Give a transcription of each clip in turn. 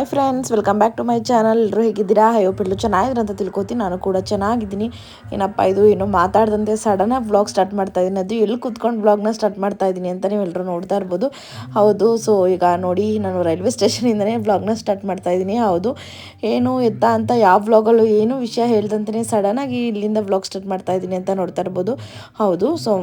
Hi friends welcome back to my channel ಎಲ್ಲರೂ ಹೇಗಿದ್ದೀರಾ? ಎಲ್ಲರೂ ಚೆನ್ನಾಗಿದ್ರೆ ಅಂತ ತಿಳ್ಕೊತೀನಿ. ನಾನು ಕೂಡ ಚೆನ್ನಾಗಿದ್ದೀನಿ. ಏನಪ್ಪ ಇದು? ಏನು ಮಾತಾಡ್ದಂತೆ ಸಡನ್ನಾಗಿ ವ್ಲಾಗ್ ಸ್ಟಾರ್ಟ್ ಮಾಡ್ತಾ ಇದ್ದೀನಿ ಅದು ಎಲ್ಲಿ ಕುತ್ಕೊಂಡು ವ್ಲಾಗ್ನ ಸ್ಟಾರ್ಟ್ ಮಾಡ್ತಾ ಇದ್ದೀನಿ ಅಂತ ನೀವು ಎಲ್ಲರೂ ನೋಡ್ತಾ ಇರ್ಬೋದು. ಹೌದು ಸೊ ಈಗ ನೋಡಿ, ನಾನು ರೈಲ್ವೆ ಸ್ಟೇಷನಿಂದನೇ ವ್ಲಾಗ್ನ ಸ್ಟಾರ್ಟ್ ಮಾಡ್ತಾ ಇದ್ದೀನಿ ಹೌದು. ಏನು ಎತ್ತ ಅಂತ ಯಾವ ವ್ಲಾಗಲ್ಲೂ ಏನು ವಿಷಯ ಹೇಳ್ದಂತಲೇ ಸಡನ್ನಾಗಿ ಇಲ್ಲಿಂದ ವ್ಲಾಗ್ ಸ್ಟಾರ್ಟ್ ಮಾಡ್ತಾ ಇದ್ದೀನಿ ಅಂತ ನೋಡ್ತಾ ಇರ್ಬೋದು. ಹೌದು ಸೊ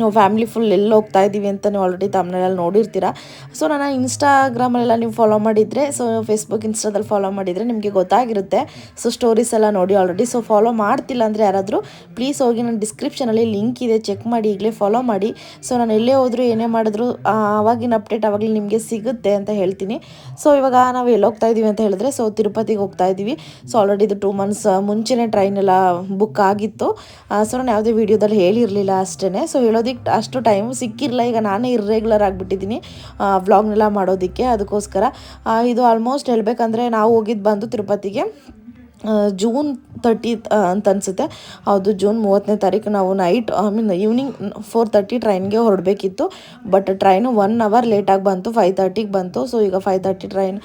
ನಾವು ಫ್ಯಾಮಿಲಿ ಫುಲ್ ಎಲ್ಲಿ ಹೋಗ್ತಾ ಇದ್ದೀವಿ ಅಂತ ನೀವು ಆಲ್ರೆಡಿ ತಮ್ಮನೆಲ್ಲ ನೋಡಿರ್ತೀರಾ. ಸೊ ನಾನು ಇನ್ಸ್ಟಾಗ್ರಾಮಲ್ಲೆಲ್ಲ ನೀವು ಫಾಲೋ ಮಾಡಿದರೆ ಸೊ ಫೇಸ್ಬುಕ್ ಇನ್ಸ್ಟಾದಲ್ಲಿ ಫಾಲೋ ಮಾಡಿದರೆ ನಿಮಗೆ ಗೊತ್ತಾಗಿರುತ್ತೆ. ಸೊ ಸ್ಟೋರೀಸ್ ಎಲ್ಲ ನೋಡಿ ಆಲ್ರೆಡಿ ಸೊ ಫಾಲೋ ಮಾಡ್ತಿಲ್ಲ ಅಂದರೆ ಯಾರಾದರೂ ಪ್ಲೀಸ್ ಹೋಗಿ ನನ್ನ ಡಿಸ್ಕ್ರಿಪ್ಷನಲ್ಲಿ ಲಿಂಕ್ ಇದೆ ಚೆಕ್ ಮಾಡಿ, ಈಗಲೇ ಫಾಲೋ ಮಾಡಿ. ಸೊ ನಾನು ಎಲ್ಲೇ ಹೋದರೂ ಏನೇ ಮಾಡಿದ್ರು ಆವಾಗಿನ ಅಪ್ಡೇಟ್ ಆವಾಗಲೇ ನಿಮಗೆ ಸಿಗುತ್ತೆ ಅಂತ ಹೇಳ್ತೀನಿ. ಸೊ ಇವಾಗ ನಾವು ಎಲ್ಲಿ ಹೋಗ್ತಾ ಇದ್ದೀವಿ ಅಂತ ಹೇಳಿದ್ರೆ ಸೊ ತಿರುಪತಿಗೆ ಹೋಗ್ತಾ ಇದ್ದೀವಿ ಸೊ ಆಲ್ರೆಡಿ ಇದು ಟೂ ಮಂತ್ಸ್ ಮುಂಚೆನೇ ಟ್ರೈನ್ ಎಲ್ಲ ಬುಕ್ ಆಗಿತ್ತು. ಸೊ ನಾನು ಯಾವುದೇ ವೀಡಿಯೋದಲ್ಲಿ ಹೇಳಿರಲಿಲ್ಲ ಅಷ್ಟೇ ಸೊ ಹೇಳೋದಿಕ್ಕೆ ಅಷ್ಟು ಟೈಮ್ ಸಿಕ್ಕಿರಲಿಲ್ಲ. ಈಗ ನಾನೇ ಇರ್ರೆಗ್ಯುಲರ್ ಆಗಿಬಿಟ್ಟಿದ್ದೀನಿ ವ್ಲಾಗ್ನೆಲ್ಲ ಮಾಡೋದಕ್ಕೆ. ಅದಕ್ಕೋಸ್ಕರ ಇದು ಆಲ್ಮೋಸ್ಟ್ ಹೇಳಬೇಕಂದ್ರೆ ನಾವು ಹೋಗಿದ್ದು ಬಂದು ತಿರುಪತಿಗೆ ಜೂನ್ ತರ್ಟಿ ಅಂತ ಅನಿಸುತ್ತೆ. ಹೌದು ಜೂನ್ ಮೂವತ್ತನೇ ತಾರೀಕು ನಾವು night I mean evening four thirty ಟ್ರೈನ್ಗೆ ಹೊರಡಬೇಕಿತ್ತು. ಬಟ್ ಟ್ರೈನು ಒನ್ ಅವರ್ ಲೇಟಾಗಿ ಬಂತು ಫೈವ್ ತರ್ಟಿಗೆ ಬಂತು. ಸೊ ಈಗ ಫೈವ್ ತರ್ಟಿ ಟ್ರೈನ್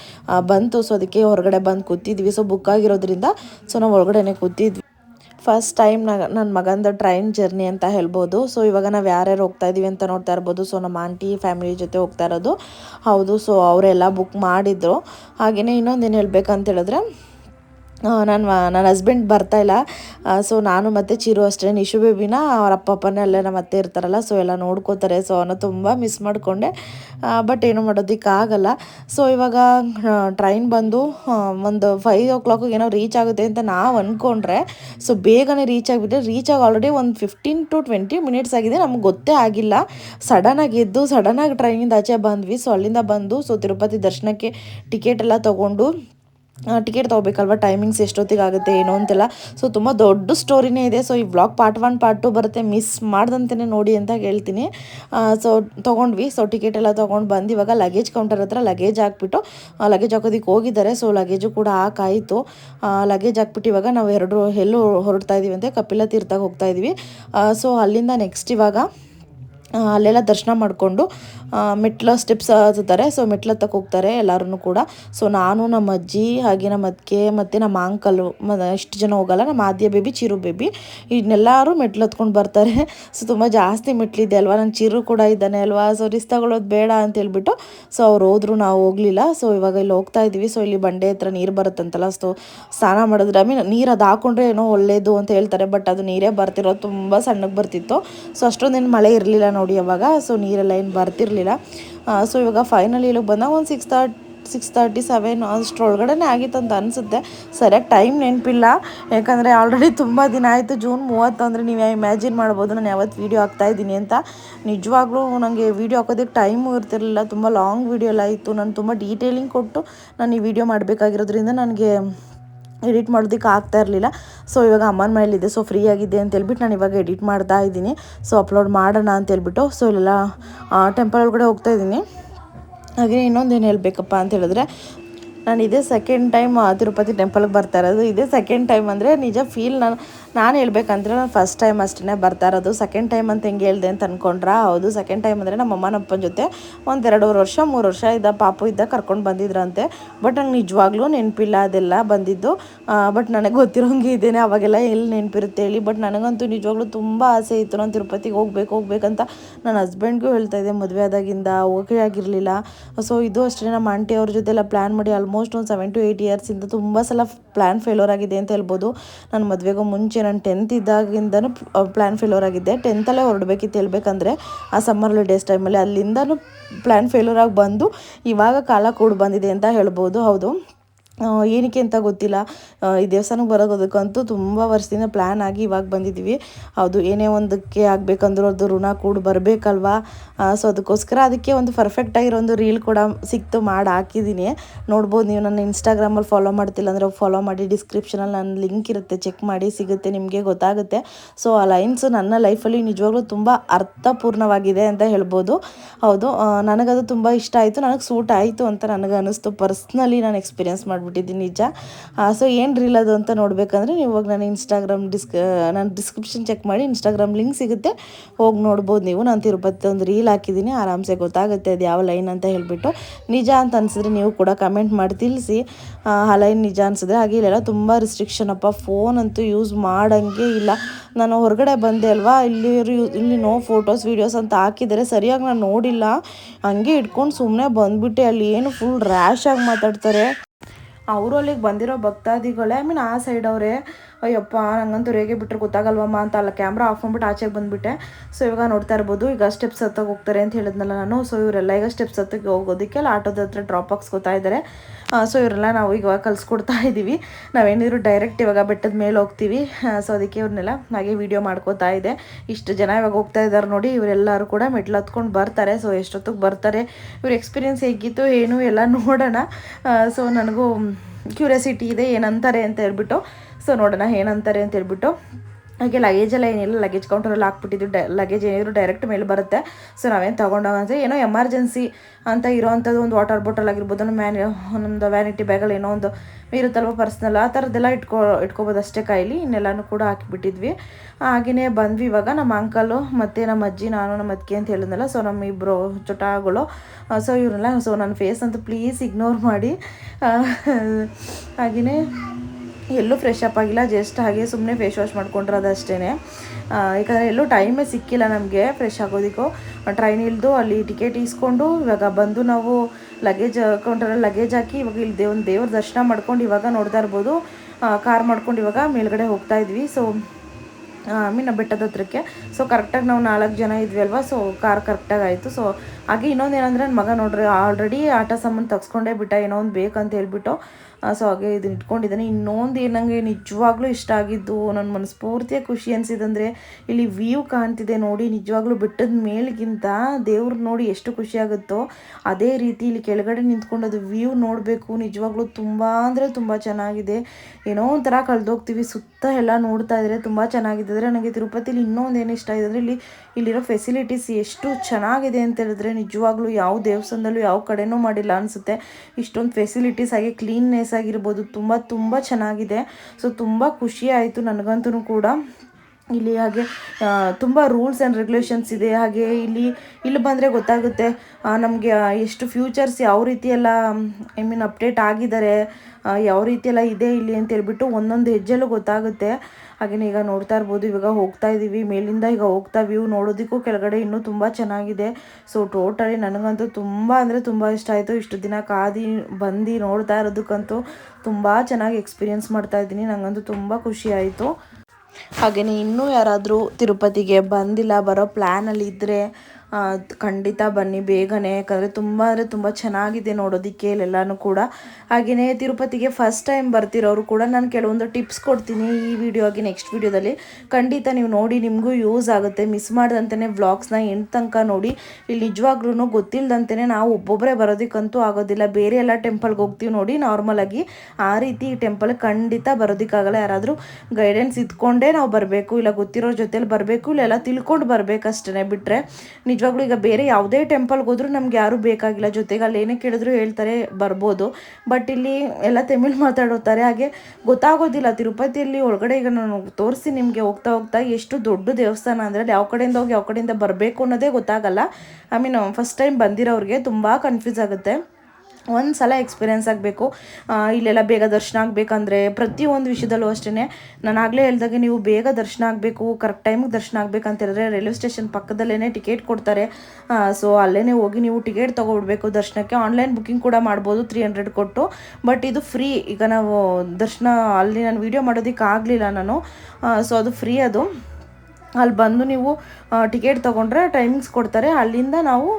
ಬಂತು. ಸೊ ಅದಕ್ಕೆ ಹೊರಗಡೆ ಬಂದು ಕೂತಿದ್ವಿ. ಸೊ ಬುಕ್ ಆಗಿರೋದ್ರಿಂದ ಸೊ ನಾವು ಒಳಗಡೆನೆ ಕೂತಿದ್ವಿ. ಫಸ್ಟ್ ಟೈಮ್ ನನ್ನ ಮಗಂದು ಟ್ರೈನ್ ಜರ್ನಿ ಅಂತ ಹೇಳ್ಬೋದು. ಸೊ ಇವಾಗ ನಾವು ಯಾರ್ಯಾರು ಹೋಗ್ತಾ ಇದ್ದೀವಿ ಅಂತ ನೋಡ್ತಾ ಇರ್ಬೋದು. ಸೊ ನಮ್ಮ ಆಂಟಿ ಫ್ಯಾಮಿಲಿ ಜೊತೆ ಹೋಗ್ತಾ ಇರೋದು. ಹೌದು ಸೊ ಅವರೆಲ್ಲ ಬುಕ್ ಮಾಡಿದ್ರು. ಹಾಗೆಯೇ ಇನ್ನೊಂದೇನು ಹೇಳ್ಬೇಕಂತ ಹೇಳಿದ್ರೆ ನನ್ನ ನನ್ನ ಹಸ್ಬೆಂಡ್ ಇಲ್ಲ. ಸೊ ನಾನು ಮತ್ತು ಚಿರು ಅಷ್ಟೇ, ನಿಶು ಬೇಬಿನ ಅವ್ರ ಅಪ್ಪ ಅಪ್ಪನೇ ಅಲ್ಲೇ ನಮ್ಮ ಅತ್ತೆ ಇರ್ತಾರಲ್ಲ ಸೊ ಎಲ್ಲ ನೋಡ್ಕೋತಾರೆ. ಸೊ ಅವನ್ನ ತುಂಬ ಮಿಸ್ ಮಾಡಿಕೊಂಡೆ. ಬಟ್ ಏನು ಮಾಡೋದಕ್ಕಾಗಲ್ಲ ಸೊ ಇವಾಗ ಟ್ರೈನ್ ಬಂದು ಒಂದು ಫೈವ್ ಓ ಕ್ಲಾಕಿಗೆ ಏನೋ ರೀಚ್ ಆಗುತ್ತೆ ಅಂತ ನಾವು ಅಂದ್ಕೊಂಡ್ರೆ ಸೊ ಬೇಗನೆ ರೀಚ್ ಆಗಿಬಿಟ್ಟೆ ರೀಚ್ ಆಗಿ ಆಲ್ರೆಡಿ ಒಂದು ಫಿಫ್ಟೀನ್ ಟು ಟ್ವೆಂಟಿ ಮಿನಿಟ್ಸ್ ಆಗಿದೆ. ನಮ್ಗೆ ಗೊತ್ತೇ ಆಗಿಲ್ಲ. ಸಡನ್ನಾಗಿ ಎದ್ದು ಸಡನ್ನಾಗಿ ಟ್ರೈನಿಂದ ಆಚೆ ಬಂದ್ವಿ. ಸೊ ಅಲ್ಲಿಂದ ಬಂದು ಸೊ ತಿರುಪತಿ ದರ್ಶನಕ್ಕೆ ಟಿಕೆಟ್ ಎಲ್ಲ ತೊಗೊಂಡು ಟಿಕೆಟ್ ತೊಗೋಬೇಕಲ್ವ? ಟೈಮಿಂಗ್ಸ್ ಎಷ್ಟೊತ್ತಿಗೆ ಆಗುತ್ತೆ ಏನೋ ಅಂತೆಲ್ಲ. ಸೊ ತುಂಬ ದೊಡ್ಡ ಸ್ಟೋರಿನೇ ಇದೆ. ಸೊ ಈ blog part one part two ಬರುತ್ತೆ. ಮಿಸ್ ಮಾಡ್ದಂತೆಯೇ ನೋಡಿ ಅಂತ ಹೇಳ್ತೀನಿ. ಸೊ ತೊಗೊಂಡ್ವಿ. ಸೊ ಟಿಕೆಟ್ ಎಲ್ಲ ತೊಗೊಂಡು ಬಂದು ಇವಾಗ ಲಗೇಜ್ ಕೌಂಟರ್ ಹತ್ರ ಲಗೇಜ್ ಹಾಕ್ಬಿಟ್ಟು ಲಗೇಜ್ ಹಾಕೋದಕ್ಕೆ ಹೋಗಿದ್ದಾರೆ. ಸೊ ಲಗೇಜು ಕೂಡ ಹಾಕಾಯಿತು. ಲಗೇಜ್ ಹಾಕ್ಬಿಟ್ಟು ಇವಾಗ ನಾವು ಎರಡು ಎಲ್ಲೂ ಹೊರಡ್ತಾ ಇದ್ದೀವಿ ಅಂತ. ಕಪಿಲ ತೀರ್ಥಕ್ಕೆ ಹೋಗ್ತಾ ಇದೀವಿ. ಸೊ ಅಲ್ಲಿಂದ ನೆಕ್ಸ್ಟ್ ಇವಾಗ ಅಲ್ಲೆಲ್ಲ ದರ್ಶನ ಮಾಡಿಕೊಂಡು ಮೆಟ್ಲ ಸ್ಟೆಪ್ಸ್ ಹತ್ತುತ್ತಾರೆ. ಸೊ ಮೆಟ್ಲು ಹೋಗ್ತಾರೆ ಎಲ್ಲರೂ ಕೂಡ. ಸೊ ನಾನು, ನಮ್ಮ ಅಜ್ಜಿ ಹಾಗೆ ನಮ್ಮ ಅದಕ್ಕೆ ಮತ್ತು ನಮ್ಮ ಅಂಕಲು ಇಷ್ಟು ಜನ ಹೋಗಲ್ಲ. ನಮ್ಮ ಆದ್ಯ ಬೇಬಿ ಚಿರು ಬೇಬಿ ಇನ್ನೆಲ್ಲರೂ ಮೆಟ್ಲು ಹತ್ಕೊಂಡು ಬರ್ತಾರೆ. ಸೊ ತುಂಬ ಜಾಸ್ತಿ ಮೆಟ್ಲಿದೆ ಅಲ್ವಾ? ನನ್ನ ಚಿರು ಕೂಡ ಇದ್ದಾನೆ ಅಲ್ವಾ? ಸೊ ರಿಸ್ ತಗೊಳ್ಳೋದು ಬೇಡ ಅಂತ ಹೇಳ್ಬಿಟ್ಟು ಸೊ ಅವ್ರು ಹೋದ್ರು, ನಾವು ಹೋಗಲಿಲ್ಲ. ಸೊ ಇವಾಗ ಇಲ್ಲಿ ಹೋಗ್ತಾ ಇದ್ದೀವಿ ಸೊ ಇಲ್ಲಿ ಬಂಡೆ ಹತ್ರ ನೀರು ಬರುತ್ತಂತಲ್ಲ. ಸೊ ಸ್ನಾನ ಮಾಡಿದ್ರೆ, ಐ ಮೀನ್ ನೀರು ಅದು ಹಾಕೊಂಡ್ರೆ ಏನೋ ಒಳ್ಳೇದು ಅಂತ ಹೇಳ್ತಾರೆ. ಬಟ್ ಅದು ನೀರೇ ಬರ್ತಿರೋದು ತುಂಬ ಸಣ್ಣಗೆ ಬರ್ತಿತ್ತು. ಸೊ ಅಷ್ಟೊಂದೇನು ಮಳೆ ಇರಲಿಲ್ಲ ನೋಡಿ ಅವಾಗ. ಸೊ ನೀರೆಲ್ಲ ಏನು ಬರ್ತಿರ್ಲಿಲ್ಲ. ಸೊ ಇವಾಗ ಫೈನಲಿ ಇಲ್ಲಿಗೆ ಬಂದಾಗ ಒಂದು six thirty six thirty seven ಅಷ್ಟರೊಳಗಡೆ ಆಗಿತ್ತು ಅಂತ ಅನಿಸುತ್ತೆ. ಸರಿಯಾಗಿ ಟೈಮ್ ನೆನಪಿಲ್ಲ. ಯಾಕಂದರೆ ಆಲ್ರೆಡಿ ತುಂಬ ದಿನ ಆಯಿತು. ಜೂನ್ ಮೂವತ್ತು ಅಂದರೆ ನೀವು ಇಮ್ಯಾಜಿನ್ ಮಾಡ್ಬೋದು. ನಾನು ಯಾವತ್ತು ವೀಡಿಯೋ ಹಾಕ್ತಾ ಇದ್ದೀನಿ ಅಂತ. ನಿಜವಾಗ್ಲೂ ನನಗೆ ವೀಡಿಯೋ ಹಾಕೋದಕ್ಕೆ ಟೈಮು ಇರ್ತಿರಲಿಲ್ಲ. ತುಂಬ ಲಾಂಗ್ ವೀಡಿಯೋ ಎಲ್ಲ ಇತ್ತು. ನಾನು ತುಂಬ ಡೀಟೇಲಿಂಗ್ ಕೊಟ್ಟು ನಾನು ಈ ವಿಡಿಯೋ ಮಾಡಬೇಕಾಗಿರೋದ್ರಿಂದ ನನಗೆ ಎಡಿಟ್ ಮಾಡೋದಕ್ಕೆ ಆಗ್ತಾ ಇರಲಿಲ್ಲ. ಸೊ ಇವಾಗ ಅಮ್ಮನ ಮನೇಲಿದೆ. ಸೊ ಫ್ರೀ ಆಗಿದೆ ಅಂತ ಹೇಳ್ಬಿಟ್ಟು ನಾನು ಇವಾಗ ಎಡಿಟ್ ಮಾಡ್ತಾ ಇದ್ದೀನಿ. ಸೊ ಅಪ್ಲೋಡ್ ಮಾಡೋಣ ಅಂತ ಹೇಳ್ಬಿಟ್ಟು. ಸೊ ಇಲ್ಲೆಲ್ಲ ಟೆಂಪಲ್ ಒಳಗಡೆ ಹೋಗ್ತಾ ಇದ್ದೀನಿ. ಹಾಗೆ ಇನ್ನೊಂದೇನು ಹೇಳಬೇಕಪ್ಪ ಅಂತ ಹೇಳಿದ್ರೆ, ನಾನು ಇದೇ ಸೆಕೆಂಡ್ ಟೈಮ್ ತಿರುಪತಿ ಟೆಂಪಲ್ಗೆ ಬರ್ತಾ ಇರೋದು. ಇದೇ ಸೆಕೆಂಡ್ ಟೈಮ್ ಅಂದರೆ ನಿಜ ಫೀಲ್ ನಾನು ನಾನು ಹೇಳ್ಬೇಕಂದ್ರೆ ನಾನು ಫಸ್ಟ್ ಟೈಮ್ ಅಷ್ಟೇ ಬರ್ತಾ ಇರೋದು. ಸೆಕೆಂಡ್ ಟೈಮ್ ಅಂತ ಹೆಂಗೆ ಹೇಳ್ದೆ ಅಂತ ಅನ್ಕೊಂಡ್ರಾ? ಹೌದು ಸೆಕೆಂಡ್ ಟೈಮ್ ಅಂದರೆ ನಮ್ಮ ಅಮ್ಮನ ಅಪ್ಪನ ಜೊತೆ ಒಂದು ಎರಡೂವರೆ ವರ್ಷ, ಮೂರು ವರ್ಷ ಇದ್ದ ಪಾಪು ಇದ್ದ ಕರ್ಕೊಂಡು ಬಂದಿದ್ರಂತೆ. ಬಟ್ ನಂಗೆ ನಿಜವಾಗ್ಲೂ ನೆನಪಿಲ್ಲ ಅದೆಲ್ಲ ಬಂದಿದ್ದು. ಬಟ್ ನನಗೆ ಗೊತ್ತಿರೋಂಗೆ ಇದ್ದೇನೆ ಅವಾಗೆಲ್ಲ ಎಲ್ಲಿ ನೆನಪಿರುತ್ತೆ ಹೇಳಿ. ಬಟ್ ನನಗಂತೂ ನಿಜವಾಗ್ಲೂ ತುಂಬ ಆಸೆ ಇತ್ತು. ನಾನು ತಿರುಪತಿಗೆ ಹೋಗ್ಬೇಕು, ಹೋಗ್ಬೇಕಂತ ನನ್ನ ಹಸ್ಬೆಂಡ್ಗೂ ಹೇಳ್ತಾ ಇದ್ದೆ ಮದುವೆ ಆದಾಗಿಂದ ಓಕೆ ಆಗಿರಲಿಲ್ಲ. ಸೊ ಇದು ಅಷ್ಟೇ ನಮ್ಮ ಆಂಟಿ ಅವ್ರ ಜೊತೆ ಎಲ್ಲ ಪ್ಲ್ಯಾನ್ ಮಾಡಿ ಆಲ್ಮೋಸ್ಟ್ ಒಂದು ಸೆವೆನ್ ಟು ಏಯ್ಟ್ ಇಯರ್ಸಿಂದ ತುಂಬ ಸಲ ಪ್ಲ್ಯಾನ್ ಫೇಲೋರ್ ಆಗಿದೆ ಅಂತ ಹೇಳ್ಬೋದು. ನನ್ನ ಮದುವೆಗೂ ಮುಂಚೆ ನಾನು ಟೆಂತ್ ಇದ್ದಾಗಿಂದನೂ ಪ್ಲ್ಯಾನ್ ಫೇಲೋರ್ ಆಗಿದ್ದೆ. ಟೆಂತಲ್ಲೇ ಹೊರಡ್ಬೇಕಿತ್ತು ಹೇಳ್ಬೇಕಂದ್ರೆ ಆ ಸಮ್ಮರ್ ಹಾಲಿಡೇಸ್ ಟೈಮಲ್ಲಿ ಅಲ್ಲಿಂದನೂ ಪ್ಲ್ಯಾನ್ ಫೇಲ್ಯೂರ್ ಆಗಿ ಬಂದು ಇವಾಗ ಕಾಲ ಕೂಡ ಬಂದಿದೆ ಅಂತ ಹೇಳ್ಬೋದು. ಹೌದು. ಏನಕ್ಕೆ ಅಂತ ಗೊತ್ತಿಲ್ಲ. ಈ ದೇವಸ್ಥಾನಕ್ಕೆ ಬರೋದಕ್ಕಂತೂ ತುಂಬ ವರ್ಷದಿಂದ ಪ್ಲ್ಯಾನ್ ಆಗಿ ಇವಾಗ ಬಂದಿದ್ದೀವಿ ಹೌದು, ಏನೇ ಒಂದಕ್ಕೆ ಆಗಬೇಕಂದ್ರೂ ಅದು ಋಣ ಕೂಡ ಬರಬೇಕಲ್ವಾ? ಸೊ ಅದಕ್ಕೋಸ್ಕರ ಅದಕ್ಕೆ ಒಂದು ಪರ್ಫೆಕ್ಟ್ ಆಗಿರೋ ಒಂದು ರೀಲ್ ಕೂಡ ಸಿಕ್ತು ಮಾಡಿ ಹಾಕಿದ್ದೀನಿ. ನೋಡ್ಬೋದು ನೀವು ನನ್ನ ಇನ್ಸ್ಟಾಗ್ರಾಮಲ್ಲಿ ಫಾಲೋ ಮಾಡ್ತಿಲ್ಲ ಅಂದರೆ ಫಾಲೋ ಮಾಡಿ ಡಿಸ್ಕ್ರಿಪ್ಷನಲ್ಲಿ ನನ್ನ ಲಿಂಕ್ ಇರುತ್ತೆ ಚೆಕ್ ಮಾಡಿ ಸಿಗುತ್ತೆ, ನಿಮಗೆ ಗೊತ್ತಾಗುತ್ತೆ. ಸೊ ಆ ಲೈನ್ಸು ನನ್ನ ಲೈಫಲ್ಲಿ ನಿಜವಾಗ್ಲೂ ತುಂಬ ಅರ್ಥಪೂರ್ಣವಾಗಿದೆ ಅಂತ ಹೇಳ್ಬೋದು. ಹೌದು ನನಗದು ತುಂಬ ಇಷ್ಟ ಆಯಿತು, ನನಗೆ ಸೂಟ್ ಆಯಿತು ಅಂತ ನನಗೆ ಅನ್ನಿಸ್ತು ಪರ್ಸ್ನಲಿ ನಾನು ಎಕ್ಸ್ಪೀರಿಯನ್ಸ್ ಮಾಡಿಬಿಟ್ಟು ಮಾಡಿಬಿಟ್ಟಿದ್ದೀನಿ ನಿಜ. ಸೊ ಏನು ರೀಲ್ ಅದು ಅಂತ ನೋಡಬೇಕಂದ್ರೆ ನೀವು ಇವಾಗ ನಾನು ಇನ್ಸ್ಟಾಗ್ರಾಮ್ ಡಿಸ್ಕ್ ನಾನು ಡಿಸ್ಕ್ರಿಪ್ಷನ್ ಚೆಕ್ ಮಾಡಿ ಇನ್ಸ್ಟಾಗ್ರಾಮ್ ಲಿಂಕ್ ಸಿಗುತ್ತೆ. ಹೋಗಿ ನೋಡ್ಬೋದು ನೀವು. ನಾನು ತಿರುಪತಿ ಒಂದು ರೀಲ್ ಹಾಕಿದ್ದೀನಿ. ಆರಾಮ್ಸೆ ಗೊತ್ತಾಗುತ್ತೆ ಅದು ಯಾವ ಲೈನ್ ಅಂತ ಹೇಳಿಬಿಟ್ಟು. ನಿಜ ಅಂತ ಅನಿಸಿದ್ರೆ ನೀವು ಕೂಡ ಕಮೆಂಟ್ ಮಾಡಿ ತಿಳಿಸಿ. ಆ ಲೈನ್ ನಿಜ ಅನಿಸಿದ್ರೆ ಹಾಗೆ ಇಲ್ಲೆಲ್ಲ ತುಂಬ ರಿಸ್ಟ್ರಿಕ್ಷನ್ ಅಪ್ಪ. ಫೋನ್ ಅಂತೂ ಯೂಸ್ ಮಾಡೋಂಗೆ ಇಲ್ಲ. ನಾನು ಹೊರಗಡೆ ಬಂದೆ ಅಲ್ವಾ? ಇಲ್ಲಿ ಇಲ್ಲಿ ನೋ ಫೋಟೋಸ್ ವೀಡಿಯೋಸ್ ಅಂತ ಹಾಕಿದರೆ ಸರಿಯಾಗಿ ನಾನು ನೋಡಿಲ್ಲ. ಹಂಗೆ ಇಟ್ಕೊಂಡು ಸುಮ್ಮನೆ ಬಂದ್ಬಿಟ್ಟೆ. ಅಲ್ಲಿ ಏನು ಫುಲ್ ರ್ಯಾಶಾಗಿ ಮಾತಾಡ್ತಾರೆ. ಅವರು ಅಲ್ಲಿಗೆ ಬಂದಿರೋ ಭಕ್ತಾದಿಗಳೇ ಐ ಮೀನ್ ಆ ಸೈಡ್ ಅವರೇ ಅಯ್ಯಪ್ಪ ನಂಗಂತೂ ರೇಗೆ ಬಿಟ್ಟರೆ ಗೊತ್ತಾಗಲ್ವಮ್ಮ ಅಂತ ಅಲ್ಲ ಕ್ಯಾಮ್ರಾ ಆಫ್ ಮಾಡ್ಬಿಟ್ಟು ಆಚೆಗೆ ಬಂದುಬಿಟ್ಟೆ. ಸೊ ಇವಾಗ ನೋಡ್ತಾ ಇರ್ಬೋದು, ಈಗ ಸ್ಟೆಪ್ಸ್ ಹತ್ತಕ್ಕೆ ಹೋಗ್ತಾರೆ ಅಂತ ಹೇಳಿದ್ನಲ್ಲ ನಾನು. ಸೊ ಇವರೆಲ್ಲ ಈಗ ಸ್ಟೆಪ್ಸ್ ಹತ್ತಕ್ಕೆ ಹೋಗೋದಕ್ಕೆ ಅಲ್ಲಿ ಆಟೋದ ಹತ್ರ ಡ್ರಾಪ್ ಹಾಕ್ಸ್ಕೊತಾ ಇದ್ದಾರೆ. ಸೊ ಇವರೆಲ್ಲ ನಾವು ಇವಾಗ ಕಲಿಸ್ಕೊಡ್ತಾ ಇದ್ದೀವಿ ನಾವೇನಿದ್ರು ಡೈರೆಕ್ಟ್ ಇವಾಗ ಬೆಟ್ಟದ ಮೇಲೆ ಹೋಗ್ತೀವಿ. ಸೊ ಅದಕ್ಕೆ ಇವ್ರನ್ನೆಲ್ಲ ಹಾಗೆ ವೀಡಿಯೋ ಮಾಡ್ಕೋತಾ ಇದೆ. ಇಷ್ಟು ಜನ ಇವಾಗ ಹೋಗ್ತಾ ಇದ್ದಾರೆ ನೋಡಿ, ಇವರೆಲ್ಲರೂ ಕೂಡ ಮೆಟ್ಲು ಹತ್ಕೊಂಡು ಬರ್ತಾರೆ. ಸೊ ಎಷ್ಟೊತ್ತಿಗೆ ಬರ್ತಾರೆ? ಇವ್ರ ಎಕ್ಸ್ಪೀರಿಯನ್ಸ್ ಹೇಗಿತ್ತು, ಏನು, ಎಲ್ಲ ನೋಡೋಣ. ಸೊ ನನಗೂ ಕ್ಯೂರಿಯಾಸಿಟಿ ಇದೆ ಏನಂತಾರೆ ಅಂತ ಹೇಳ್ಬಿಟ್ಟು. ಸೊ ನೋಡೋಣ ಏನಂತಾರೆ ಅಂತ ಹೇಳ್ಬಿಟ್ಟು. ಹಾಗೆ ಲಗೇಜ್ ಎಲ್ಲ ಏನಿಲ್ಲ ಲಗೇಜ್ ಕೌಂಟರಲ್ಲಿ ಹಾಕ್ಬಿಟ್ಟಿದ್ದು ಡ ಲಗೇಜ್ ಏನಿದ್ರು ಡೈರೆಕ್ಟ್ ಮೇಲೆ ಬರುತ್ತೆ. ಸೊ ನಾವೇನು ತೊಗೊಂಡೋಗಂದ್ರೆ ಏನೋ ಎಮರ್ಜೆನ್ಸಿ ಅಂತ ಇರೋವಂಥದ್ದು ಒಂದು ವಾಟರ್ ಬಾಟಲ್ ಆಗಿರ್ಬೋದು ಮ್ಯಾನ್ ಒಂದೊಂದು ವ್ಯಾನಿಟಿ ಬ್ಯಾಗಲ್ಲಿ ಏನೋ ಒಂದು ಇರುತ್ತಲ್ವ ಪರ್ಸ್ನಲ್ ಆ ಥರದ್ದೆಲ್ಲ ಇಟ್ಕೊ ಇಟ್ಕೋಬೋದು ಅಷ್ಟೇ ಕೈಲಿ, ಇನ್ನೆಲ್ಲನೂ ಕೂಡ ಹಾಕಿಬಿಟ್ಟಿದ್ವಿ. ಹಾಗೆಯೇ ಬಂದ್ವಿ ಇವಾಗ ನಮ್ಮ ಅಂಕಲು ಮತ್ತು ನಮ್ಮ ಅಜ್ಜಿ, ನಾನು, ನಮ್ಮ ಅತ್ತಿಗೆ ಅಂತ ಹೇಳಿದ್ನಲ್ಲ ಸೊ ನಮ್ಮ ಇಬ್ಬರು ಚೊಟಾಗಳು ಸೊ ಇವ್ರನ್ನೆಲ್ಲ ಸೊ ನನ್ನ ಫೇಸ್ ಅಂತೂ ಪ್ಲೀಸ್ ಇಗ್ನೋರ್ ಮಾಡಿ. ಹಾಗೆಯೇ ಎಲ್ಲೂ ಫ್ರೆಶ್ ಅಪ್ ಆಗಿಲ್ಲ ಜಸ್ಟ್ ಹಾಗೆ ಸುಮ್ಮನೆ ಫೇಸ್ ವಾಶ್ ಮಾಡ್ಕೊಂಡ್ರೆ ಅಷ್ಟೇ ಯಾಕಂದರೆ ಎಲ್ಲೂ ಟೈಮೇ ಸಿಕ್ಕಿಲ್ಲ ನಮಗೆ ಫ್ರೆಶ್ ಆಗೋದಕ್ಕೂ. ಟ್ರೈನ್ ಇಳಿದು ಅಲ್ಲಿ ಟಿಕೆಟ್ ಇಸ್ಕೊಂಡು ಇವಾಗ ಬಂದು ನಾವು ಲಗೇಜ್ ಕೌಂಟರಲ್ಲಿ ಲಗೇಜ್ ಹಾಕಿ ಇವಾಗ ಇಲ್ಲಿ ದೇವ್, ದೇವ್ರ ದರ್ಶನ ಮಾಡ್ಕೊಂಡು ಇವಾಗ ನೋಡ್ತಾ ಇರ್ಬೋದು. ಕಾರ್ ಮಾಡ್ಕೊಂಡು ಇವಾಗ ಮೇಲ್ಗಡೆ ಹೋಗ್ತಾ ಇದ್ವಿ. ಸೊ ಮೀನ ಬೆಟ್ಟದ ಹತ್ರಕ್ಕೆ. ಸೊ ಕರೆಕ್ಟಾಗಿ ನಾವು ನಾಲ್ಕು ಜನ ಇದ್ವಿ ಅಲ್ವಾ? ಸೊ ಕಾರ್ ಕರೆಕ್ಟಾಗಿ ಆಯಿತು. ಸೊ ಹಾಗೆ ಇನ್ನೊಂದು ಏನಂದರೆ ನನ್ನ ಮಗ ನೋಡ್ರಿ ಆಲ್ರೆಡಿ ಆಟ ಸಾಮಾನು ತಗ್ಸ್ಕೊಂಡೇ ಬಿಟ್ಟ, ಏನೋ ಒಂದು ಬೇಕಂತ ಹೇಳ್ಬಿಟ್ಟು. ಸೊ ಹಾಗೆ ಇದನ್ನ ಇಟ್ಕೊಂಡಿದ್ದಾನೆ. ಇನ್ನೊಂದು ನನಗೆ ನಿಜವಾಗ್ಲೂ ಇಷ್ಟ ಆಗಿದ್ದು ನನ್ನ ಮನಸ್ಫೂರ್ತಿಯ ಖುಷಿ ಅನಿಸಿದಂದರೆ, ಇಲ್ಲಿ ವ್ಯೂ ಕಾಣ್ತಿದೆ ನೋಡಿ, ನಿಜವಾಗ್ಲೂ ಬೆಟ್ಟದ ಮೇಲಿಗಿಂತ ದೇವ್ರು ನೋಡಿ ಎಷ್ಟು ಖುಷಿ ಆಗುತ್ತೋ, ಅದೇ ರೀತಿ ಇಲ್ಲಿ ಕೆಳಗಡೆ ನಿಂತ್ಕೊಂಡು ಅದು ವ್ಯೂ ನೋಡಬೇಕು. ನಿಜವಾಗ್ಲೂ ತುಂಬ ಅಂದರೆ ತುಂಬ ಚೆನ್ನಾಗಿದೆ. ಏನೋ ಒಂಥರ ಕಳೆದೋಗ್ತೀವಿ, ಸುತ್ತ ಎಲ್ಲ ನೋಡ್ತಾ ಇದ್ರೆ ತುಂಬ ಚೆನ್ನಾಗಿದೆ ನನಗೆ ತಿರುಪತಿಲಿ ಇನ್ನೊಂದು ಏನು ಇಷ್ಟ ಇದೆ ಅಂದರೆ ಇಲ್ಲಿ, ಇಲ್ಲಿರೋ ಫೆಸಿಲಿಟೀಸ್ ಎಷ್ಟು ಚೆನ್ನಾಗಿದೆ ಅಂತ ಹೇಳಿದ್ರೆ ನಿಜವಾಗ್ಲೂ ಯಾವ ದೇವಸ್ಥಾನದಲ್ಲೂ ಯಾವ ಕಡೆನೂ ಮಾಡಿಲ್ಲ ಅನಿಸುತ್ತೆ. ಇಷ್ಟೊಂದು ಫೆಸಿಲಿಟೀಸ್ ಹಾಗೆ ಕ್ಲೀನ್ನೆಸ್ ಆಗಿರ್ಬೋದು, ತುಂಬ ತುಂಬ ಚೆನ್ನಾಗಿದೆ. ಸೊ ತುಂಬ ಖುಷಿ ಆಯಿತು ನನಗಂತೂ ಕೂಡ. ಇಲ್ಲಿ ಹಾಗೆ ತುಂಬ ರೂಲ್ಸ್ ಆ್ಯಂಡ್ ರೆಗ್ಯುಲೇಷನ್ಸ್ ಇದೆ. ಹಾಗೆ ಇಲ್ಲಿ ಇಲ್ಲಿ ಬಂದರೆ ಗೊತ್ತಾಗುತ್ತೆ ನಮಗೆ ಎಷ್ಟು ಫ್ಯೂಚರ್ಸ್ ಯಾವ ರೀತಿ ಎಲ್ಲ ಐ ಮೀನ್ ಅಪ್ಡೇಟ್ ಆಗಿದ್ದಾರೆ ಯಾವ ರೀತಿ ಎಲ್ಲ ಇದೆ ಇಲ್ಲಿ ಅಂತ ಹೇಳ್ಬಿಟ್ಟು ಒಂದೊಂದು ಹೆಜ್ಜೆಲ್ಲೂ ಗೊತ್ತಾಗುತ್ತೆ. ಹಾಗೆಯೇ ಈಗ ನೋಡ್ತಾ ಇರ್ಬೋದು, ಇವಾಗ ಹೋಗ್ತಾ ಇದ್ದೀವಿ ಮೇಲಿಂದ ಈಗ ಹೋಗ್ತಾ ವ್ಯೂ ನೋಡೋದಕ್ಕೂ ಕೆಳಗಡೆ ಇನ್ನೂ ತುಂಬ ಚೆನ್ನಾಗಿದೆ. ಸೊ ಟೋಟಲಿ ನನಗಂತೂ ತುಂಬ ಅಂದರೆ ತುಂಬ ಇಷ್ಟ ಆಯಿತು. ಇಷ್ಟು ದಿನ ಕಾದಿ ಬಂದು ನೋಡ್ತಾ ಇರೋದಕ್ಕಂತೂ ತುಂಬ ಚೆನ್ನಾಗಿ ಎಕ್ಸ್ಪೀರಿಯೆನ್ಸ್ ಮಾಡ್ತಾ ಇದ್ದೀನಿ. ನನಗಂತೂ ತುಂಬ ಖುಷಿ ಆಯಿತು. ಹಾಗೆಯೇ ಇನ್ನೂ ಯಾರಾದರೂ ತಿರುಪತಿಗೆ ಬಂದಿಲ್ಲ, ಬರೋ ಪ್ಲ್ಯಾನಲ್ಲಿ ಇದ್ದರೆ ಖಂಡಿತ ಬನ್ನಿ ಬೇಗನೆ, ಯಾಕಂದರೆ ತುಂಬ ಅಂದರೆ ತುಂಬ ಚೆನ್ನಾಗಿದೆ ನೋಡೋದಕ್ಕೆ ಇಲ್ಲೆಲ್ಲನೂ ಕೂಡ. ಹಾಗೆಯೇ ತಿರುಪತಿಗೆ ಫಸ್ಟ್ ಟೈಮ್ ಬರ್ತಿರೋರು ಕೂಡ ನಾನು ಕೆಲವೊಂದು ಟಿಪ್ಸ್ ಕೊಡ್ತೀನಿ ಈ ವಿಡಿಯೋಗೆ ನೆಕ್ಸ್ಟ್ ವಿಡಿಯೋದಲ್ಲಿ ಖಂಡಿತ ನೀವು ನೋಡಿ, ನಿಮಗೂ ಯೂಸ್ ಆಗುತ್ತೆ. ಮಿಸ್ ಮಾಡ್ದಂತೆಯೇ ವ್ಲಾಗ್ಸ್ನ ಎಂಟು ತನಕ ನೋಡಿ. ಇಲ್ಲಿ ನಿಜವಾಗ್ಲೂ ಗೊತ್ತಿಲ್ಲದಂತೆಯೇ ನಾವು ಒಬ್ಬೊಬ್ಬರೇ ಬರೋದಕ್ಕಂತೂ ಆಗೋದಿಲ್ಲ. ಬೇರೆ ಎಲ್ಲ ಟೆಂಪಲ್ಗೆ ಹೋಗ್ತೀವಿ ನೋಡಿ ನಾರ್ಮಲಾಗಿ ಆ ರೀತಿ ಈ ಟೆಂಪಲ್ ಖಂಡಿತ ಬರೋದಕ್ಕಾಗಲ್ಲ. ಯಾರಾದರೂ ಗೈಡೆನ್ಸ್ ಇದ್ಕೊಂಡೇ ನಾವು ಬರಬೇಕು, ಇಲ್ಲ ಗೊತ್ತಿರೋ ಜೊತೆಲಿ ಬರಬೇಕು ಇಲ್ಲೆಲ್ಲ ತಿಳ್ಕೊಂಡು ಬರಬೇಕಷ್ಟೇ ಬಿಟ್ಟರೆ ನಿಜವಾಗ್ಲೂ ಈಗ ಬೇರೆ ಯಾವುದೇ ಟೆಂಪಲ್ಗೆ ಹೋದ್ರೂ ನಮ್ಗೆ ಯಾರೂ ಬೇಕಾಗಿಲ್ಲ. ಜೊತೆಗೆ ಅಲ್ಲಿ ಏನೇ ಕೇಳಿದ್ರು ಹೇಳ್ತಾರೆ, ಬರ್ಬೋದು. ಬಟ್ ಇಲ್ಲಿ ಎಲ್ಲ ತಮಿಳ್ ಮಾತಾಡೋತಾರೆ ಹಾಗೆ ಗೊತ್ತಾಗೋದಿಲ್ಲ. ತಿರುಪತಿಯಲ್ಲಿ ಒಳಗಡೆ ಈಗ ನಾನು ತೋರಿಸಿ ನಿಮಗೆ ಹೋಗ್ತಾ ಹೋಗ್ತಾ ಎಷ್ಟು ದೊಡ್ಡ ದೇವಸ್ಥಾನ ಅಂದರೆ ಯಾವ ಕಡೆಯಿಂದ ಹೋಗಿ ಯಾವ ಕಡೆಯಿಂದ ಬರಬೇಕು ಅನ್ನೋದೇ ಗೊತ್ತಾಗಲ್ಲ. ಐ ಮೀನ್ ಫಸ್ಟ್ ಟೈಮ್ ಬಂದಿರೋರಿಗೆ ತುಂಬ ಕನ್ಫ್ಯೂಸ್ ಆಗುತ್ತೆ. ಒಂದು ಸಲ ಎಕ್ಸ್ಪೀರಿಯೆನ್ಸ್ ಆಗಬೇಕು. ಇಲ್ಲೆಲ್ಲ ಬೇಗ ದರ್ಶನ ಆಗಬೇಕಂದ್ರೆ ಪ್ರತಿಯೊಂದು ವಿಷಯದಲ್ಲೂ ಅಷ್ಟೇ ನಾನು ಆಗಲೇ ಹೇಳ್ದಾಗೆ ನೀವು ಬೇಗ ದರ್ಶನ ಆಗಬೇಕು ಕರೆಕ್ಟ್ ಟೈಮಿಗೆ ದರ್ಶನ ಆಗಬೇಕಂತ ಹೇಳಿದ್ರೆ ರೈಲ್ವೆ ಸ್ಟೇಷನ್ ಪಕ್ಕದಲ್ಲೇ ಟಿಕೆಟ್ ಕೊಡ್ತಾರೆ. ಸೊ ಅಲ್ಲೇ ಹೋಗಿ ನೀವು ಟಿಕೆಟ್ ತೊಗೊಬಿಡ್ಬೇಕು ದರ್ಶನಕ್ಕೆ ಆನ್ಲೈನ್ ಬುಕ್ಕಿಂಗ್ ಕೂಡ ಮಾಡ್ಬೋದು ತ್ರೀ ಹಂಡ್ರೆಡ್ ಕೊಟ್ಟು. ಬಟ್ ಇದು ಫ್ರೀ ಈಗ ನಾವು ದರ್ಶನ, ಅಲ್ಲಿ ನಾನು ವೀಡಿಯೋ ಮಾಡೋದಕ್ಕೆ ಆಗಲಿಲ್ಲ ನಾನು ಸೊ ಅದು ಫ್ರೀ ಅದು. ಅಲ್ಲಿ ಬಂದು ನೀವು ಟಿಕೆಟ್ ತೊಗೊಂಡ್ರೆ ಟೈಮಿಂಗ್ಸ್ ಕೊಡ್ತಾರೆ. ಅಲ್ಲಿಂದ ನಾವು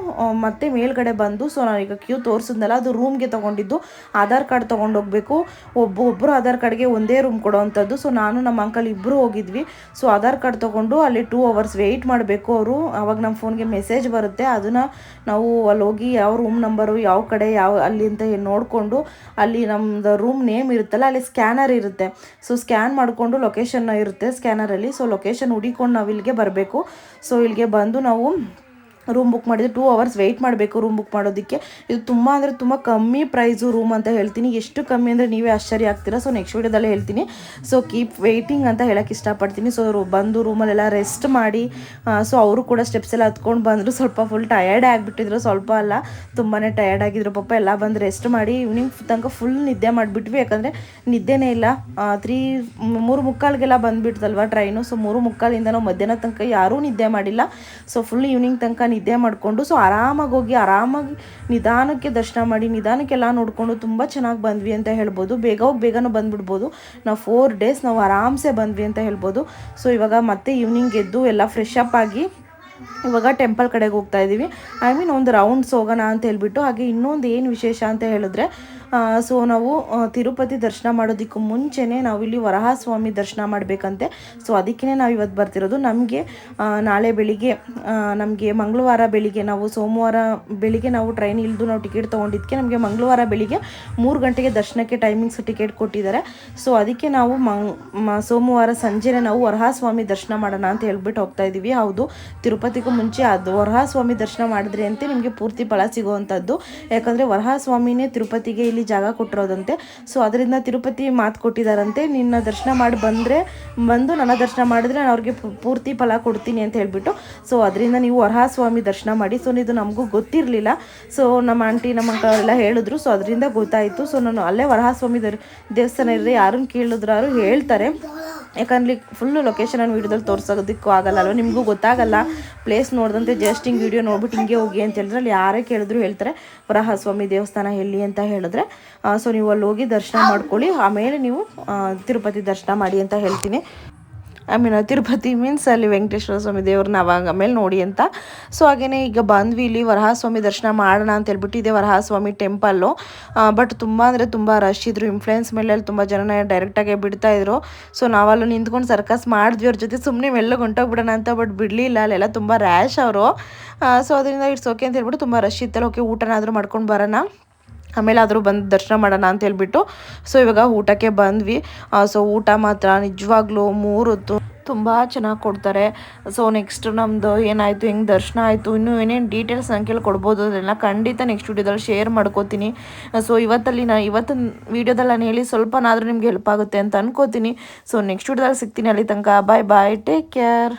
ಮತ್ತೆ ಮೇಲ್ಗಡೆ ಬಂದು ಸೊ ನಾವು ಈಗ ಕ್ಯೂ ತೋರಿಸಿದ್ನಲ್ಲ, ಅದು ರೂಮ್ಗೆ ತೊಗೊಂಡಿದ್ದು. ಆಧಾರ್ ಕಾರ್ಡ್ ತೊಗೊಂಡೋಗ್ಬೇಕು. ಒಬ್ಬ ಒಬ್ಬರು ಆಧಾರ್ ಕಾರ್ಡ್ಗೆ ಒಂದೇ ರೂಮ್ ಕೊಡೋವಂಥದ್ದು ಸೊ ನಾನು, ನಮ್ಮ ಅಂಕಲ್ ಇಬ್ಬರು ಹೋಗಿದ್ವಿ. ಸೊ ಆಧಾರ್ ಕಾರ್ಡ್ ತೊಗೊಂಡು ಅಲ್ಲಿ ಟೂ ಅವರ್ಸ್ ವೆಯ್ಟ್ ಮಾಡಬೇಕು ಅವರು. ಅವಾಗ ನಮ್ಮ ಫೋನ್ಗೆ ಮೆಸೇಜ್ ಬರುತ್ತೆ. ಅದನ್ನು ನಾವು ಅಲ್ಲಿ ಹೋಗಿ ಯಾವ ರೂಮ್ ನಂಬರು ಯಾವ ಕಡೆ, ಯಾವ, ಅಲ್ಲಿ ಅಂತ ನೋಡಿಕೊಂಡು, ಅಲ್ಲಿ ನಮ್ಮದು ರೂಮ್ ನೇಮ್ ಇರುತ್ತಲ್ಲ, ಅಲ್ಲಿ ಸ್ಕ್ಯಾನರ್ ಇರುತ್ತೆ. ಸೊ ಸ್ಕ್ಯಾನ್ ಮಾಡಿಕೊಂಡು ಲೊಕೇಶನ್ ಇರುತ್ತೆ ಸ್ಕ್ಯಾನರಲ್ಲಿ ಸೊ ಲೊಕೇಶನ್ ಹುಡಿಕೊಂಡು ಇಲ್ಲಿಗೆ ಬರಬೇಕು. ಸೊ ಇಲ್ಲಿಗೆ ಬಂದು ನಾವು ರೂಮ್ ಬುಕ್ ಮಾಡಿದರೆ ಟೂ ಅವರ್ಸ್ ವೆಯ್ಟ್ ಮಾಡಬೇಕು ರೂಮ್ ಬುಕ್ ಮಾಡೋದಕ್ಕೆ. ಇದು ತುಂಬ ಅಂದರೆ ತುಂಬ ಕಮ್ಮಿ ಪ್ರೈಸು ರೂಮ್ ಅಂತ ಹೇಳ್ತೀನಿ. ಎಷ್ಟು ಕಮ್ಮಿ ಅಂದರೆ ನೀವೇ ಆಶ್ಚರ್ಯ ಆಗ್ತೀರಾ. ಸೊ ನೆಕ್ಸ್ಟ್ ವೀಡಿಯೋದಲ್ಲೇ ಹೇಳ್ತೀನಿ. ಸೊ ಕೀಪ್ ವೆಯ್ಟಿಂಗ್ ಅಂತ ಹೇಳೋಕ್ಕೆ ಇಷ್ಟಪಡ್ತೀನಿ. ಸೊ ಬಂದು ರೂಮಲ್ಲೆಲ್ಲ ರೆಸ್ಟ್ ಮಾಡಿ ಸೊ ಅವರು ಕೂಡ ಸ್ಟೆಪ್ಸ್ ಎಲ್ಲ ಹತ್ಕೊಂಡು ಬಂದರು. ಸ್ವಲ್ಪ ಫುಲ್ ಟಯರ್ಡ್ ಆಗಿಬಿಟ್ಟಿದ್ರು. ಸ್ವಲ್ಪ ಅಲ್ಲ ತುಂಬಾ ಟಯರ್ಡ್ ಆಗಿದ್ರು. ಪಾಪ ಎಲ್ಲ ಬಂದು ರೆಸ್ಟ್ ಮಾಡಿ ಈವ್ನಿಂಗ್ ತನಕ ಫುಲ್ ನಿದ್ದೆ ಮಾಡಿಬಿಟ್ವಿ. ಯಾಕಂದರೆ ನಿದ್ದೆನೇ ಇಲ್ಲ. ತ್ರೀ ಮೂರು ಮುಕ್ಕಾಲ್ಗೆಲ್ಲ ಬಂದುಬಿಡ್ತಲ್ವ ಟ್ರೈನು ಸೊ ಮೂರು ಮುಕ್ಕಾಲಿಂದ ನಾವು ಮಧ್ಯಾಹ್ನ ತನಕ ಯಾರೂ ನಿದ್ದೆ ಮಾಡಿಲ್ಲ. ಸೊ ಫುಲ್ ಈವ್ನಿಂಗ್ ತನಕ ನಿದ್ದೆ ಮಾಡಿಕೊಂಡು ಸೊ ಆರಾಮಾಗಿ ಹೋಗಿ, ಆರಾಮಾಗಿ ನಿಧಾನಕ್ಕೆ ದರ್ಶನ ಮಾಡಿ, ನಿಧಾನಕ್ಕೆಲ್ಲ ನೋಡಿಕೊಂಡು ತುಂಬ ಚೆನ್ನಾಗಿ ಬಂದ್ವಿ ಅಂತ ಹೇಳ್ಬೋದು. ಬೇಗ ಹೋಗಿ ಬೇಗನೂ ಬಂದುಬಿಡ್ಬೋದು. ನಾವು ಫೋರ್ ಡೇಸ್ ನಾವು ಆರಾಮ್ಸೆ ಬಂದ್ವಿ ಅಂತ ಹೇಳ್ಬೋದು. ಸೊ ಇವಾಗ ಮತ್ತೆ ಈವ್ನಿಂಗ್ ಎದ್ದು ಎಲ್ಲ ಫ್ರೆಶ್ ಅಪ್ ಆಗಿ ಇವಾಗ ಟೆಂಪಲ್ ಕಡೆಗೆ ಹೋಗ್ತಾ ಇದ್ದೀವಿ ಐ ಮೀನ್ ಒಂದು ರೌಂಡ್ಸ್ ಹೋಗೋಣ ಅಂತ ಹೇಳ್ಬಿಟ್ಟು, ಹಾಗೆ ಇನ್ನೊಂದು ಏನು ವಿಶೇಷ ಅಂತ ಹೇಳಿದ್ರೆ ಸೊ ನಾವು ತಿರುಪತಿ ದರ್ಶನ ಮಾಡೋದಕ್ಕೂ ಮುಂಚೆನೇ ನಾವು ಇಲ್ಲಿ ವರಹಸ್ವಾಮಿ ದರ್ಶನ ಮಾಡಬೇಕಂತೆ. ಸೊ ಅದಕ್ಕೇ ನಾವು ಇವತ್ತು ಬರ್ತಿರೋದು. ನಮಗೆ ನಾಳೆ ಬೆಳಿಗ್ಗೆ ನಮಗೆ ಮಂಗಳವಾರ ಬೆಳಿಗ್ಗೆ ನಾವು ಸೋಮವಾರ ಬೆಳಿಗ್ಗೆ ನಾವು ಟ್ರೈನ್ ಇಳಿದು ನಾವು ಟಿಕೆಟ್ ತೊಗೊಂಡಿದ್ದಕ್ಕೆ ನಮಗೆ ಮಂಗಳವಾರ ಬೆಳಿಗ್ಗೆ ಮೂರು ಗಂಟೆಗೆ ದರ್ಶನಕ್ಕೆ ಟೈಮಿಂಗ್ಸ್ ಟಿಕೆಟ್ ಕೊಟ್ಟಿದ್ದಾರೆ. ಸೊ ಅದಕ್ಕೆ ನಾವು ಸೋಮವಾರ ಸಂಜೆನೇ ನಾವು ವರಹಾಸ್ವಾಮಿ ದರ್ಶನ ಮಾಡೋಣ ಅಂತ ಹೇಳ್ಬಿಟ್ಟು ಹೋಗ್ತಾ ಇದ್ದೀವಿ ಹೌದು, ತಿರುಪತಿಗೂ ಮುಂಚೆ ಅದು ವರಹಾಸ್ವಾಮಿ ದರ್ಶನ ಮಾಡಿದ್ರೆ ಅಂತ ನಿಮಗೆ ಪೂರ್ತಿ ಫಲ ಸಿಗುವಂಥದ್ದು. ಯಾಕಂದರೆ ವರಹಸ್ವಾಮಿನೇ ತಿರುಪತಿಗೆ ಜಾಗ ಕೊಟ್ಟಿರೋದಂತೆ. ಸೊ ಅದರಿಂದ ತಿರುಪತಿ ಮಾತು ಕೊಟ್ಟಿದ್ದಾರಂತೆ ನಿನ್ನ ದರ್ಶನ ಮಾಡಿ ಬಂದರೆ, ಬಂದು ನನ್ನ ದರ್ಶನ ಮಾಡಿದ್ರೆ ನಾನು ಅವ್ರಿಗೆ ಪೂರ್ತಿ ಫಲ ಕೊಡ್ತೀನಿ ಅಂತ ಹೇಳಿಬಿಟ್ಟು. ಸೊ ಅದರಿಂದ ನೀವು ವರಹಸ್ವಾಮಿ ದರ್ಶನ ಮಾಡಿ. ಸೊ ಇದು ನಮಗೂ ಗೊತ್ತಿರಲಿಲ್ಲ. ಸೊ ನಮ್ಮ ಆಂಟಿ, ನಮ್ಮ ಅಂಕ ಎಲ್ಲ ಹೇಳಿದ್ರು. ಸೊ ಅದರಿಂದ ಗೊತ್ತಾಯಿತು. ಸೊ ನಾನು ಅಲ್ಲೇ ವರಹಸ್ವಾಮಿ ದೇವಸ್ಥಾನ ಇರಲಿ ಯಾರನ್ನು ಕೇಳಿದ್ರು ಹೇಳ್ತಾರೆ. ಯಾಕಂದ್ರೆ ಫುಲ್ಲು ಲೊಕೇಶನ್ ಅನ್ನು ವೀಡಿಯೋದಲ್ಲಿ ತೋರಿಸೋದಕ್ಕೂ ಆಗಲ್ಲ ಅಲ್ವ? ನಿಮಗೂ ಗೊತ್ತಾಗಲ್ಲ. ಪ್ಲೇಸ್ ನೋಡಿದಂತೆ ಜಸ್ಟ್ ಹಿಂಗೆ ವೀಡಿಯೋ ನೋಡ್ಬಿಟ್ಟು ಹಿಂಗೆ ಹೋಗಿ ಅಂತ ಹೇಳಿದ್ರೆ ಅಲ್ಲಿ ಯಾರೇ ಕೇಳಿದ್ರು ಹೇಳ್ತಾರೆ, ವರಹಸ್ವಾಮಿ ದೇವಸ್ಥಾನ ಎಲ್ಲಿ ಅಂತ ಹೇಳಿದ್ರೆ. ಸೊ ನೀವು ಅಲ್ಲಿ ಹೋಗಿ ದರ್ಶನ ಮಾಡ್ಕೊಳ್ಳಿ. ಆಮೇಲೆ ನೀವು ತಿರುಪತಿ ದರ್ಶನ ಮಾಡಿ ಅಂತ ಹೇಳ್ತೀನಿ. ಐ ಮೀನ್ ತಿರುಪತಿ ಮೀನ್ಸ್ ಅಲ್ಲಿ ವೆಂಕಟೇಶ್ವರ ಸ್ವಾಮಿ ದೇವ್ರನ್ನ ಅವಾಗ ಮೇಲೆ ನೋಡಿ ಅಂತ. ಸೊ ಹಾಗೆಯೇ ಈಗ ಬಂದ್ವಿ ಇಲ್ಲಿ ವರಹಸ್ವಾಮಿ ದರ್ಶನ ಮಾಡೋಣ ಅಂತ ಹೇಳ್ಬಿಟ್ಟು ಇದೆ ವರಹಸ್ವಾಮಿ ಟೆಂಪಲ್ಲು ಬಟ್ ತುಂಬ ಅಂದರೆ ತುಂಬ ರಶ್ ಇದ್ರು. ಇನ್ಫ್ಲುಯೆನ್ಸ್ ಮೇಲೆ ಅಲ್ಲಿ ತುಂಬ ಜನ ಡೈರೆಕ್ಟಾಗಿ ಬಿಡ್ತಾಯಿದ್ರು ಸೊ ನಾವಲ್ಲಿ ನಿಂತ್ಕೊಂಡು ಸರ್ಕಸ್ ಮಾಡಿದ್ವಿ ಅವ್ರ ಜೊತೆ ಸುಮ್ಮನೆ ಮೆಲ್ಲಗೆ ಹೊಂಟೋಗ್ಬಿಡೋಣ ಅಂತ ಬಟ್ ಬಿಡಲಿಲ್ಲ. ಅಲ್ಲೆಲ್ಲ ತುಂಬ ರ್ಯಾಶ್ ಅವರು. ಸೊ ಅದರಿಂದ ಇಟ್ಸ್ ಓಕೆ ಅಂತ ಹೇಳ್ಬಿಟ್ಟು ತುಂಬ ರಶ್ ಇತ್ತಲ್ಲ ಓಕೆ ಊಟನಾದರೂ ಮಾಡ್ಕೊಂಡು ಬರೋಣ. ಆಮೇಲೆ ಆದರೂ ಬಂದು ದರ್ಶನ ಮಾಡೋಣ ಅಂತ ಹೇಳ್ಬಿಟ್ಟು ಸೊ ಇವಾಗ ಊಟಕ್ಕೆ ಬಂದ್ವಿ. ಸೊ ಊಟ ಮಾತ್ರ ನಿಜವಾಗ್ಲೂ ಮೂರೊತ್ತು ತುಂಬ ಚೆನ್ನಾಗಿ ಕೊಡ್ತಾರೆ. ಸೊ ನೆಕ್ಸ್ಟ್ ನಮ್ಮದು ಏನಾಯಿತು, ಹೆಂಗೆ ದರ್ಶನ ಆಯಿತು, ಇನ್ನೂ ಏನೇನು ಡೀಟೇಲ್ಸ್ ನಂಗೆ ಕೇಳಿ ಕೊಡ್ಬೋದು ಅದೆಲ್ಲ ಖಂಡಿತ ನೆಕ್ಸ್ಟ್ ವೀಡಿಯೋದಲ್ಲಿ ಶೇರ್ ಮಾಡ್ಕೋತೀನಿ. ಸೊ ಇವತ್ತಲ್ಲಿ ನಾನು ಇವತ್ತು ವೀಡಿಯೋದಲ್ಲಿ ನಾನು ಹೇಳಿ ಸ್ವಲ್ಪನಾದರೂ ನಿಮ್ಗೆ ಹೆಲ್ಪ್ ಆಗುತ್ತೆ ಅಂತ ಅನ್ಕೋತೀನಿ. ಸೊ ನೆಕ್ಸ್ಟ್ ವೀಡಿಯೋದಲ್ಲಿ ಸಿಗ್ತೀನಿ ಅಲ್ಲಿ ತನಕ. ಬಾಯ್ ಬಾಯ್ ಟೇಕ್ ಕೇರ್